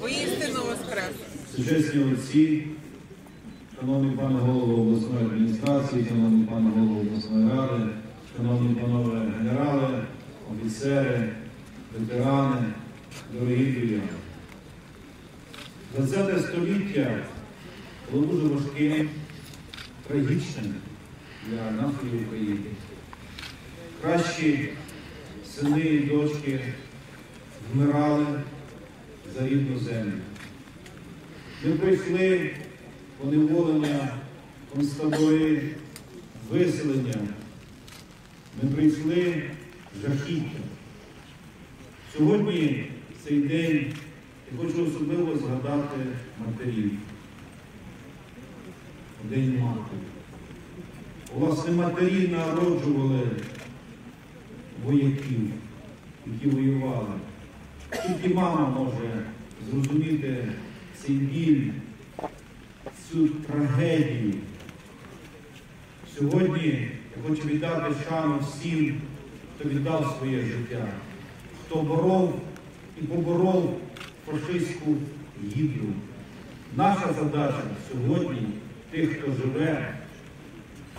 Воістину воскрес! Сучасні отці, шановний пане голово обласної адміністрації, шановний пане голово обласної ради, шановні панове генерали, офіцери, ветерани, дорогі друзі. 20 століття було дуже важким, трагічним для нашої України. Кращі сини і дочки вмирали за рідну землю. Ми прийшли поневолення, констатої, виселення. Ми прийшли жахіття. Сьогодні цей день я хочу особливо згадати матерів. День матері. Власне, матері народжували вояків, які воювали. Тільки мама може зрозуміти цей біль, цю трагедію. Сьогодні я хочу віддати шану всім, хто віддав своє життя, хто боров і поборов фашистську гідру. Наша задача сьогодні, тих, хто живе,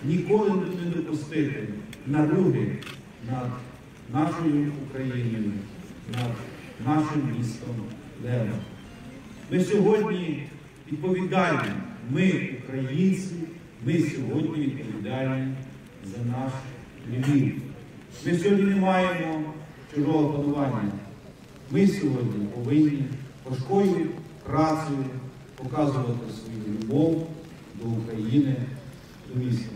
ніколи не допустити наруги над нашою Україною, над нашим містом Лева. Ми сьогодні відповідальні, ми, українці, ми сьогодні відповідальні за наш Львів. Ми сьогодні не маємо чужого панування. Ми сьогодні повинні важкою працею показувати свою любов до України, до міста.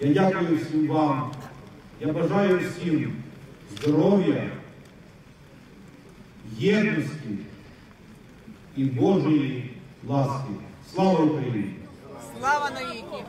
Я дякую всім вам. Я бажаю всім здоров'я, єдності і Божої ласки. Слава Україні! Слава навіки!